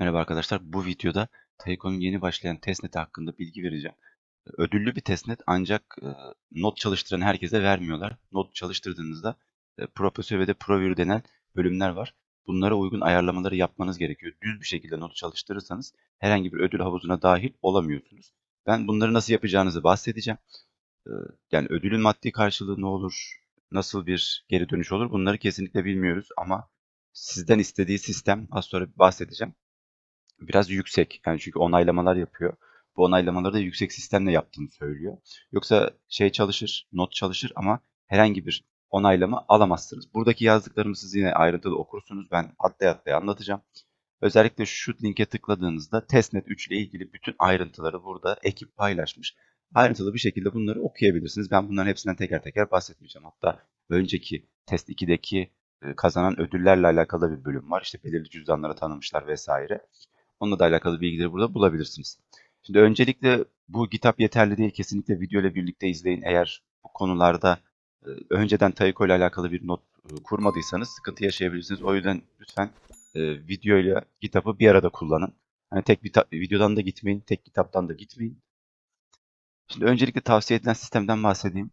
Merhaba arkadaşlar. Bu videoda Taiko'nun yeni başlayan testnet hakkında bilgi vereceğim. Ödüllü bir testnet ancak e, not çalıştıran herkese vermiyorlar. Not çalıştırdığınızda e, Profesör ve de ProView denen bölümler var. Bunlara uygun ayarlamaları yapmanız gerekiyor. Düz bir şekilde notu çalıştırırsanız herhangi bir ödül havuzuna dahil olamıyorsunuz. Ben bunları nasıl yapacağınızı bahsedeceğim. E, yani ödülün maddi karşılığı ne olur, nasıl bir geri dönüş olur bunları kesinlikle bilmiyoruz ama sizden istediği sistem az sonra bahsedeceğim biraz yüksek. Yani çünkü onaylamalar yapıyor. Bu onaylamaları da yüksek sistemle yaptığını söylüyor. Yoksa şey çalışır, not çalışır ama herhangi bir onaylama alamazsınız. Buradaki yazdıklarımı siz yine ayrıntılı okursunuz. Ben atlaya atlaya anlatacağım. Özellikle şu linke tıkladığınızda testnet 3 ile ilgili bütün ayrıntıları burada ekip paylaşmış. Ayrıntılı bir şekilde bunları okuyabilirsiniz. Ben bunların hepsinden teker teker bahsetmeyeceğim. Hatta önceki test 2'deki e, kazanan ödüllerle alakalı bir bölüm var. İşte belirli cüzdanlara tanımışlar vesaire. Onunla da alakalı bilgileri burada bulabilirsiniz. Şimdi öncelikle bu kitap yeterli değil. Kesinlikle video ile birlikte izleyin. Eğer bu konularda e, önceden Taiko ile alakalı bir not e, kurmadıysanız sıkıntı yaşayabilirsiniz. O yüzden lütfen e, video ile kitabı bir arada kullanın. Hani tek bir videodan da gitmeyin, tek kitaptan da gitmeyin. Şimdi öncelikle tavsiye edilen sistemden bahsedeyim.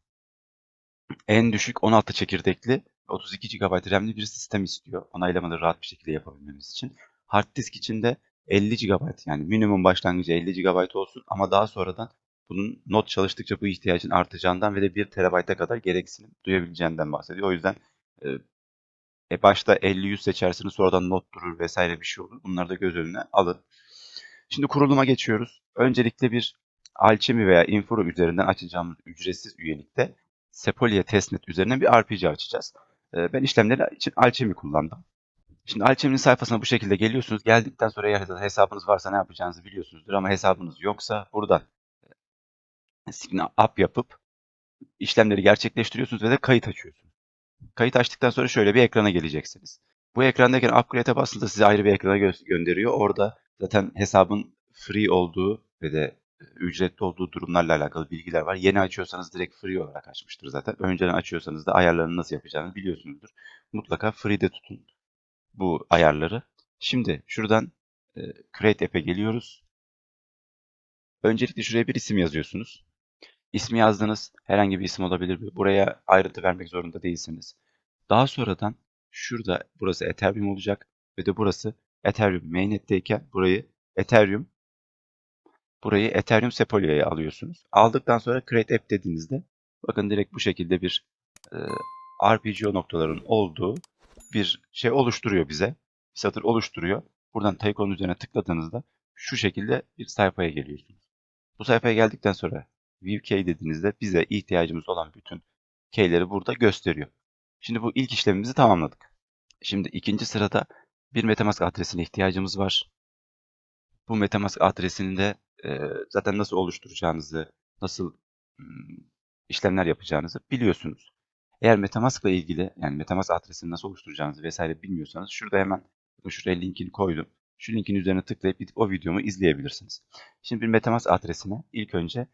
En düşük 16 çekirdekli 32 GB RAM'li bir sistem istiyor. Onaylamaları rahat bir şekilde yapabilmemiz için. Hard disk için de 50 GB yani minimum başlangıcı 50 GB olsun ama daha sonradan bunun not çalıştıkça bu ihtiyacın artacağından ve de 1 TB'a kadar gereksinim duyabileceğinden bahsediyor. O yüzden e, e başta 50-100 seçersiniz sonradan not durur vesaire bir şey olur. Bunları da göz önüne alın. Şimdi kuruluma geçiyoruz. Öncelikle bir Alchemy veya Inforo üzerinden açacağımız ücretsiz üyelikte Sepolia Testnet üzerinden bir RPG açacağız. E, ben işlemleri için Alchemy kullandım. Şimdi Alchemy'nin sayfasına bu şekilde geliyorsunuz. Geldikten sonra eğer hesabınız varsa ne yapacağınızı biliyorsunuzdur ama hesabınız yoksa buradan e, sign up yapıp işlemleri gerçekleştiriyorsunuz ve de kayıt açıyorsunuz. Kayıt açtıktan sonra şöyle bir ekrana geleceksiniz. Bu ekrandayken upgrade'e bastığınızda sizi ayrı bir ekrana gö gönderiyor. Orada zaten hesabın free olduğu ve de e, ücretli olduğu durumlarla alakalı bilgiler var. Yeni açıyorsanız direkt free olarak açmıştır zaten. Önceden açıyorsanız da ayarlarını nasıl yapacağını biliyorsunuzdur. Mutlaka free'de tutun bu ayarları. Şimdi şuradan e, Create App'e geliyoruz. Öncelikle şuraya bir isim yazıyorsunuz. İsmi yazdınız. Herhangi bir isim olabilir. Buraya ayrıntı vermek zorunda değilsiniz. Daha sonradan şurada burası Ethereum olacak ve de burası Ethereum mainnet'teyken burayı Ethereum burayı Ethereum Sepolia'ya alıyorsunuz. Aldıktan sonra Create App dediğinizde bakın direkt bu şekilde bir e, RPGO noktaların olduğu bir şey oluşturuyor bize. Bir satır oluşturuyor. Buradan Taiko'nun üzerine tıkladığınızda şu şekilde bir sayfaya geliyorsunuz. Bu sayfaya geldikten sonra View dediğinizde bize ihtiyacımız olan bütün keyleri burada gösteriyor. Şimdi bu ilk işlemimizi tamamladık. Şimdi ikinci sırada bir Metamask adresine ihtiyacımız var. Bu Metamask adresini de e, zaten nasıl oluşturacağınızı, nasıl işlemler yapacağınızı biliyorsunuz. Eğer Metamask ile ilgili yani Metamask adresini nasıl oluşturacağınızı vesaire bilmiyorsanız şurada hemen şuraya linkini koydum. Şu linkin üzerine tıklayıp gidip o videomu izleyebilirsiniz. Şimdi bir Metamask adresine ilk önce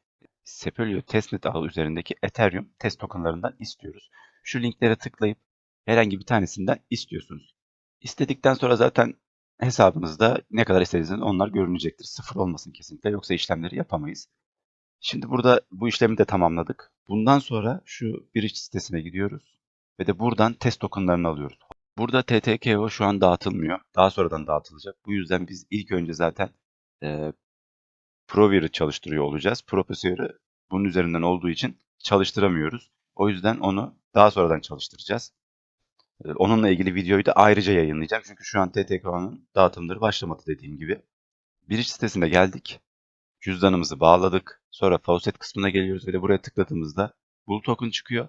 Sepulio testnet ağı üzerindeki Ethereum test tokenlarından istiyoruz. Şu linklere tıklayıp herhangi bir tanesinden istiyorsunuz. İstedikten sonra zaten hesabınızda ne kadar istediğiniz onlar görünecektir. Sıfır olmasın kesinlikle yoksa işlemleri yapamayız. Şimdi burada bu işlemi de tamamladık. Bundan sonra şu bridge sitesine gidiyoruz ve de buradan test tokenlarını alıyoruz. Burada TTKO şu an dağıtılmıyor. Daha sonradan dağıtılacak. Bu yüzden biz ilk önce zaten e, Provir'i çalıştırıyor olacağız. Profesörü bunun üzerinden olduğu için çalıştıramıyoruz. O yüzden onu daha sonradan çalıştıracağız. E, onunla ilgili videoyu da ayrıca yayınlayacağım. Çünkü şu an TTKO'nun dağıtımları başlamadı dediğim gibi. Bridge sitesine geldik. Cüzdanımızı bağladık. Sonra faucet kısmına geliyoruz ve de buraya tıkladığımızda Bull token çıkıyor.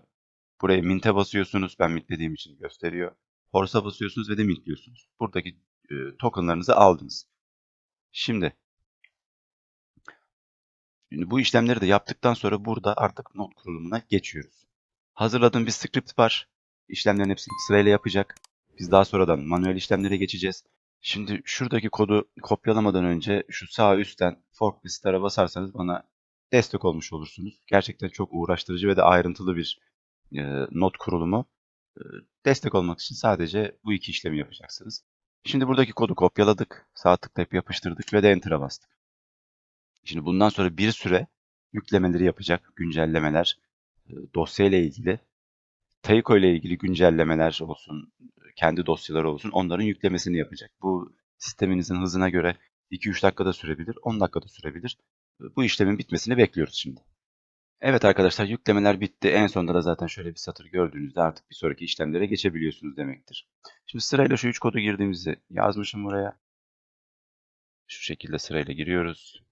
Buraya mint'e basıyorsunuz. Ben mintlediğim için gösteriyor. Horse'a basıyorsunuz ve de mintliyorsunuz. Buradaki e, tokenlarınızı aldınız. Şimdi Şimdi bu işlemleri de yaptıktan sonra burada artık not kurulumuna geçiyoruz. Hazırladığım bir script var. İşlemlerin hepsini sırayla yapacak. Biz daha sonradan manuel işlemlere geçeceğiz. Şimdi şuradaki kodu kopyalamadan önce şu sağ üstten fork listlere basarsanız bana destek olmuş olursunuz. Gerçekten çok uğraştırıcı ve de ayrıntılı bir e, not kurulumu. E, destek olmak için sadece bu iki işlemi yapacaksınız. Şimdi buradaki kodu kopyaladık. Sağ tıklayıp yapıştırdık ve de Enter'a bastık. Şimdi bundan sonra bir süre yüklemeleri yapacak. Güncellemeler, e, dosya ilgili. Taiko ile ilgili güncellemeler olsun, kendi dosyaları olsun onların yüklemesini yapacak. Bu sisteminizin hızına göre 2-3 dakikada sürebilir, 10 dakikada sürebilir. Bu işlemin bitmesini bekliyoruz şimdi. Evet arkadaşlar yüklemeler bitti. En sonunda da zaten şöyle bir satır gördüğünüzde artık bir sonraki işlemlere geçebiliyorsunuz demektir. Şimdi sırayla şu 3 kodu girdiğimizi yazmışım buraya. Şu şekilde sırayla giriyoruz.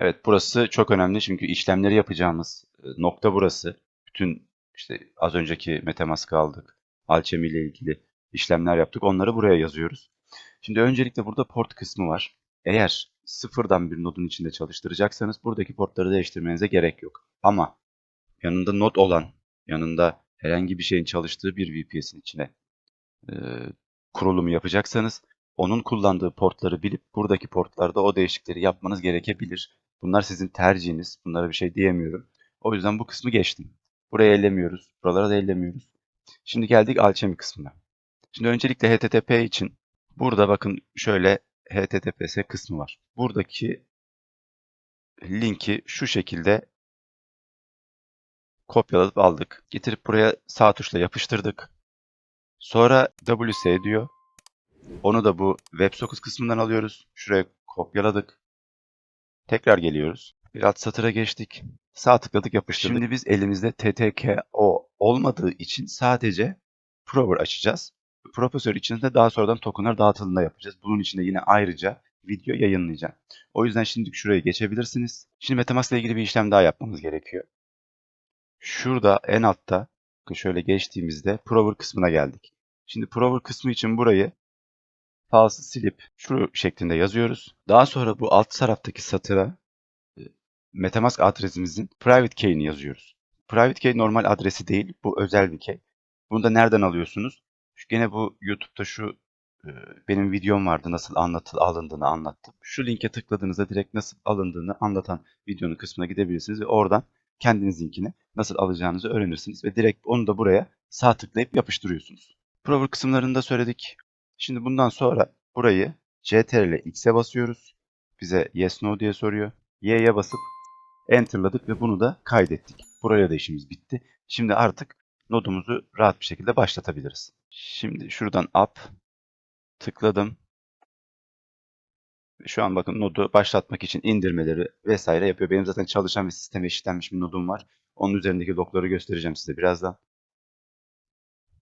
Evet burası çok önemli çünkü işlemleri yapacağımız e, nokta burası. Bütün işte az önceki Metamask aldık. Alchemy ile ilgili işlemler yaptık. Onları buraya yazıyoruz. Şimdi öncelikle burada port kısmı var. Eğer sıfırdan bir nodun içinde çalıştıracaksanız buradaki portları değiştirmenize gerek yok. Ama yanında nod olan, yanında herhangi bir şeyin çalıştığı bir VPS'in içine e, kurulumu yapacaksanız onun kullandığı portları bilip buradaki portlarda o değişikleri yapmanız gerekebilir. Bunlar sizin tercihiniz. Bunlara bir şey diyemiyorum. O yüzden bu kısmı geçtim. Buraya ellemiyoruz. Buralara da ellemiyoruz. Şimdi geldik Alchemy kısmına. Şimdi öncelikle HTTP için burada bakın şöyle HTTPS kısmı var. Buradaki linki şu şekilde kopyaladıp aldık. Getirip buraya sağ tuşla yapıştırdık. Sonra WS diyor. Onu da bu WebSockets kısmından alıyoruz. Şuraya kopyaladık. Tekrar geliyoruz. Bir alt satıra geçtik. Sağ tıkladık yapıştırdık. Şimdi biz elimizde TTKO olmadığı için sadece Prover açacağız. Profesör içinde daha sonradan tokenlar dağıtıldığında yapacağız. Bunun için de yine ayrıca video yayınlayacağım. O yüzden şimdi şuraya geçebilirsiniz. Şimdi Metamask ile ilgili bir işlem daha yapmamız gerekiyor. Şurada en altta şöyle geçtiğimizde Prover kısmına geldik. Şimdi Prover kısmı için burayı false silip şu şeklinde yazıyoruz. Daha sonra bu alt taraftaki satıra e, Metamask adresimizin private key'ini yazıyoruz. Private key normal adresi değil, bu özel bir key. Bunu da nereden alıyorsunuz? Gene bu YouTube'da şu benim videom vardı nasıl anlatıl alındığını anlattım. Şu linke tıkladığınızda direkt nasıl alındığını anlatan videonun kısmına gidebilirsiniz ve oradan kendinizinkini nasıl alacağınızı öğrenirsiniz ve direkt onu da buraya sağ tıklayıp yapıştırıyorsunuz. Prover kısımlarında söyledik. Şimdi bundan sonra burayı CTRL ile X'e basıyoruz. Bize yes no diye soruyor. Y'ye basıp enterladık ve bunu da kaydettik. Buraya da işimiz bitti. Şimdi artık nodumuzu rahat bir şekilde başlatabiliriz. Şimdi şuradan up tıkladım. Şu an bakın nodu başlatmak için indirmeleri vesaire yapıyor. Benim zaten çalışan ve sisteme eşitlenmiş bir nodum var. Onun üzerindeki logları göstereceğim size birazdan.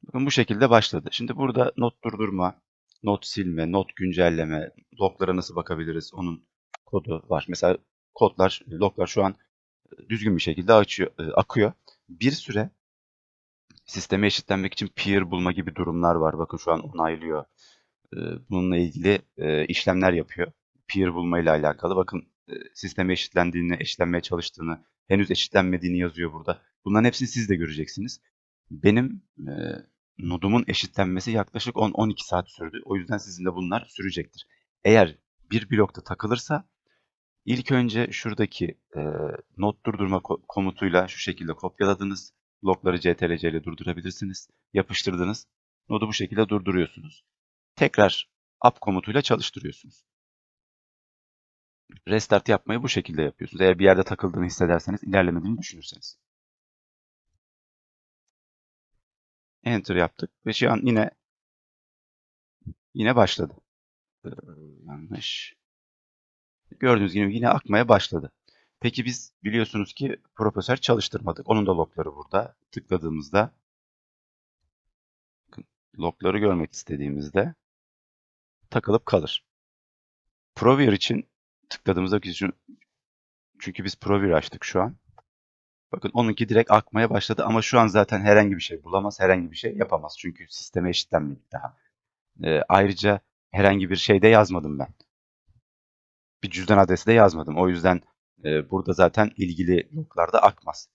Bakın bu şekilde başladı. Şimdi burada not durdurma, not silme, not güncelleme, loglara nasıl bakabiliriz onun kodu var. Mesela kodlar, loglar şu an düzgün bir şekilde açıyor, e, akıyor. Bir süre sisteme eşitlenmek için peer bulma gibi durumlar var. Bakın şu an onaylıyor. E, bununla ilgili e, işlemler yapıyor. Peer bulma ile alakalı. Bakın sisteme eşitlendiğini, eşitlenmeye çalıştığını, henüz eşitlenmediğini yazıyor burada. Bunların hepsini siz de göreceksiniz. Benim nodumun eşitlenmesi yaklaşık 10-12 saat sürdü. O yüzden sizin de bunlar sürecektir. Eğer bir blokta takılırsa ilk önce şuradaki e, not durdurma komutuyla şu şekilde kopyaladınız. Blokları CTRL ile durdurabilirsiniz. Yapıştırdınız. Nodu bu şekilde durduruyorsunuz. Tekrar up komutuyla çalıştırıyorsunuz. Restart yapmayı bu şekilde yapıyorsunuz. Eğer bir yerde takıldığını hissederseniz, ilerlemediğini düşünürseniz. Enter yaptık ve şu an yine yine başladı. Ee, yanlış. Gördüğünüz gibi yine akmaya başladı. Peki biz biliyorsunuz ki profesör çalıştırmadık. Onun da logları burada. Tıkladığımızda logları görmek istediğimizde takılıp kalır. Provir için tıkladığımızda çünkü biz Provir açtık şu an. Bakın onunki direkt akmaya başladı ama şu an zaten herhangi bir şey bulamaz, herhangi bir şey yapamaz. Çünkü sisteme eşitlenmedik daha. E, ayrıca herhangi bir şey de yazmadım ben. Bir cüzdan adresi de yazmadım. O yüzden e, burada zaten ilgili loglarda akmaz.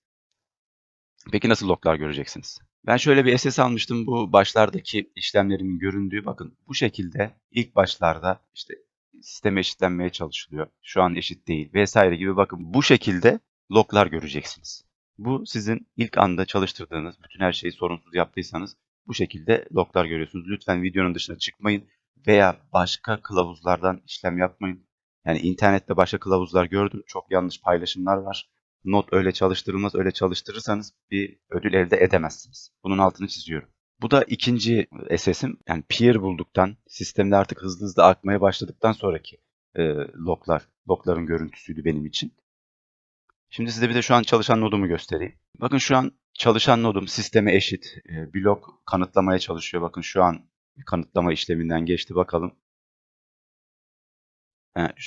Peki nasıl loglar göreceksiniz? Ben şöyle bir SS almıştım. Bu başlardaki işlemlerimin göründüğü bakın bu şekilde ilk başlarda işte sisteme eşitlenmeye çalışılıyor. Şu an eşit değil vesaire gibi bakın bu şekilde loglar göreceksiniz. Bu sizin ilk anda çalıştırdığınız, bütün her şeyi sorunsuz yaptıysanız bu şekilde loglar görüyorsunuz. Lütfen videonun dışına çıkmayın veya başka kılavuzlardan işlem yapmayın. Yani internette başka kılavuzlar gördüm. Çok yanlış paylaşımlar var. Not öyle çalıştırılmaz. Öyle çalıştırırsanız bir ödül elde edemezsiniz. Bunun altını çiziyorum. Bu da ikinci SS'im. Yani peer bulduktan, sistemde artık hızlı hızlı akmaya başladıktan sonraki e, loglar, logların görüntüsüydü benim için. Şimdi size bir de şu an çalışan nodumu göstereyim. Bakın şu an çalışan nodum sisteme eşit. E, blok kanıtlamaya çalışıyor. Bakın şu an kanıtlama işleminden geçti bakalım.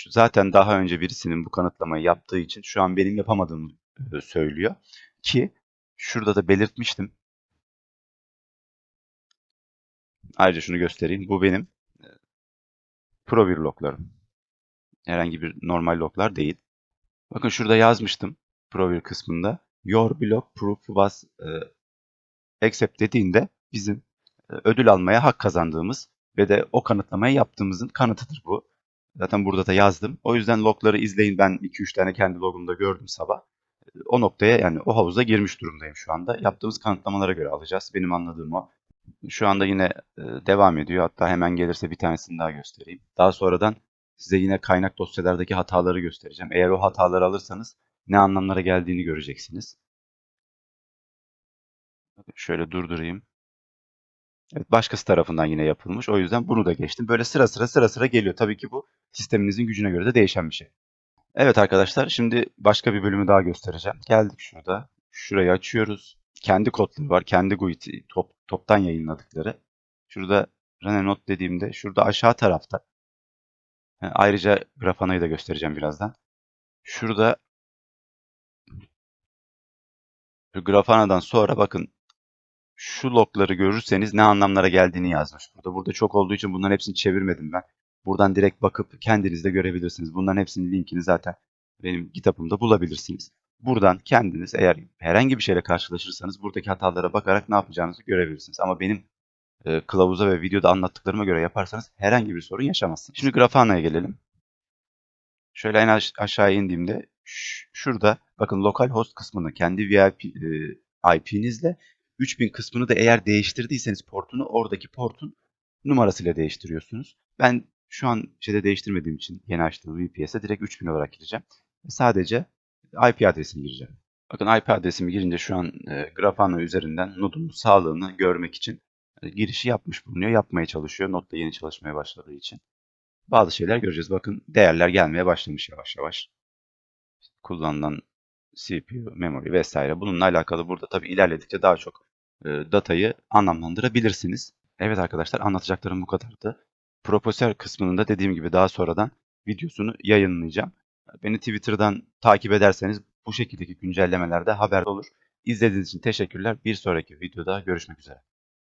Zaten daha önce birisinin bu kanıtlamayı yaptığı için şu an benim yapamadığımı e, söylüyor. Ki şurada da belirtmiştim. Ayrıca şunu göstereyim. Bu benim e, Pro 1 loglarım. Herhangi bir normal loglar değil. Bakın şurada yazmıştım Pro 1 kısmında. Your block proof was e, accept dediğinde bizim ödül almaya hak kazandığımız ve de o kanıtlamayı yaptığımızın kanıtıdır bu. Zaten burada da yazdım. O yüzden logları izleyin. Ben 2-3 tane kendi logumda gördüm sabah. O noktaya yani o havuza girmiş durumdayım şu anda. Yaptığımız kanıtlamalara göre alacağız. Benim anladığım o. Şu anda yine e, devam ediyor. Hatta hemen gelirse bir tanesini daha göstereyim. Daha sonradan size yine kaynak dosyalardaki hataları göstereceğim. Eğer o hataları alırsanız ne anlamlara geldiğini göreceksiniz. Şöyle durdurayım. Evet, başkası tarafından yine yapılmış. O yüzden bunu da geçtim. Böyle sıra sıra sıra sıra geliyor. Tabii ki bu sisteminizin gücüne göre de değişen bir şey. Evet arkadaşlar şimdi başka bir bölümü daha göstereceğim. Geldik şurada. Şurayı açıyoruz. Kendi kodları var. Kendi GUI'yi top, toptan yayınladıkları. Şurada Rene Not dediğimde şurada aşağı tarafta e, ayrıca Grafana'yı da göstereceğim birazdan. Şurada şu Grafana'dan sonra bakın şu logları görürseniz ne anlamlara geldiğini yazmış. Burada burada çok olduğu için bunların hepsini çevirmedim ben. Buradan direkt bakıp kendiniz de görebilirsiniz. Bunların hepsinin linkini zaten benim kitabımda bulabilirsiniz. Buradan kendiniz eğer herhangi bir şeyle karşılaşırsanız buradaki hatalara bakarak ne yapacağınızı görebilirsiniz. Ama benim e, kılavuza ve videoda anlattıklarıma göre yaparsanız herhangi bir sorun yaşamazsınız. Şimdi Grafana'ya gelelim. Şöyle en aş- aşağıya indiğimde şurada bakın localhost kısmını kendi VIP e, IP'nizle 3000 kısmını da eğer değiştirdiyseniz portunu oradaki portun numarasıyla değiştiriyorsunuz. Ben şu an şeyde değiştirmediğim için yeni açtığım VPS'e direkt 3000 olarak gireceğim. Sadece IP adresini gireceğim. Bakın IP adresimi girince şu an e, Grafana üzerinden nodumun sağlığını görmek için e, girişi yapmış bulunuyor. Yapmaya çalışıyor. Not da yeni çalışmaya başladığı için. Bazı şeyler göreceğiz. Bakın değerler gelmeye başlamış yavaş yavaş. Kullanılan CPU, memory vesaire. Bununla alakalı burada tabii ilerledikçe daha çok e, datayı anlamlandırabilirsiniz. Evet arkadaşlar anlatacaklarım bu kadardı. Profesör kısmının da dediğim gibi daha sonradan videosunu yayınlayacağım. Beni Twitter'dan takip ederseniz bu şekildeki güncellemelerde haber olur. İzlediğiniz için teşekkürler. Bir sonraki videoda görüşmek üzere.